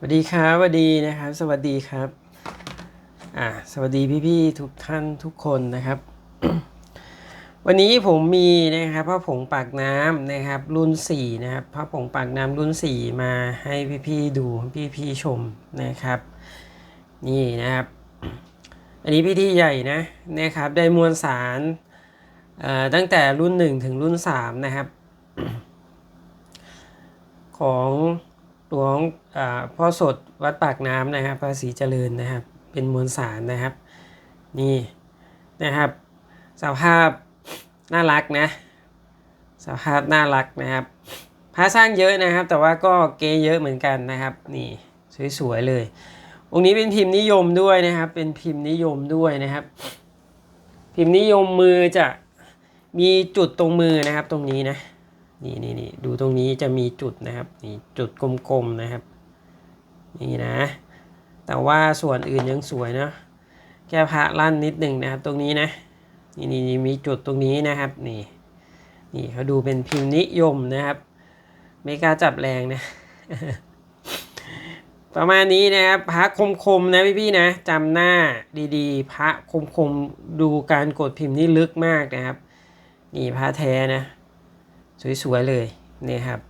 สวัสดีครับสวัสดีนะครับ สวัสดีครับอ่าสวัสดีพี่ๆทุกท่านทุกคนนะครับ วันนี้ผมมีนะครับพระผงปากน้ำนะครับ รุ่น4นะครับพระผงปากน้ำรุ่น 4 มาให้พี่ๆดูพี่ๆชมนะครับ นี่นะครับ อันนี้พิธีใหญ่นะนะครับได้มวลสารเอ่อตั้งแต่รุ่น 1 ถึงรุ่น3นะครับ ของ หลวงพ่อสดวัดปากน้ำนะครับภาษีเจริญนะครับ เป็นมวลสารนะครับ นี่นะครับสภาพน่ารักนะสภาพน่ารักนะครับพระสร้างเยอะนะครับ แต่ว่าก็เกเยอะเหมือนกันนะครับ นี่สวยๆเลย องค์นี้เป็นพิมพ์นิยมด้วยนะครับ เป็นพิมพ์นิยมด้วยนะครับ พิมพ์นิยมมือจะมีจุดตรงมือนะครับตรงนี้นะ นี่นี่นี่ดูตรงนี้จะมีจุดนะครับ นี่จุดกลมๆนะครับ นี่นะ แต่ว่าส่วนอื่นยังสวยนะแค่พระลั่นนิดหนึ่งนะครับ ตรงนี้นะนี่นี่นี่มีจุดตรงนี้นะครับ นี่ นี่เขาดูเป็นพิมพ์นิยมนะครับ ไม่กล้าจับแรงนะ ประมาณนี้นะครับพระคมๆนะพี่ๆนะจำหน้าดีๆ พระคมๆดูการกดพิมพ์นี่ลึกมากนะครับ นี่พระแท้นะ สวยๆเลยนี่ครับ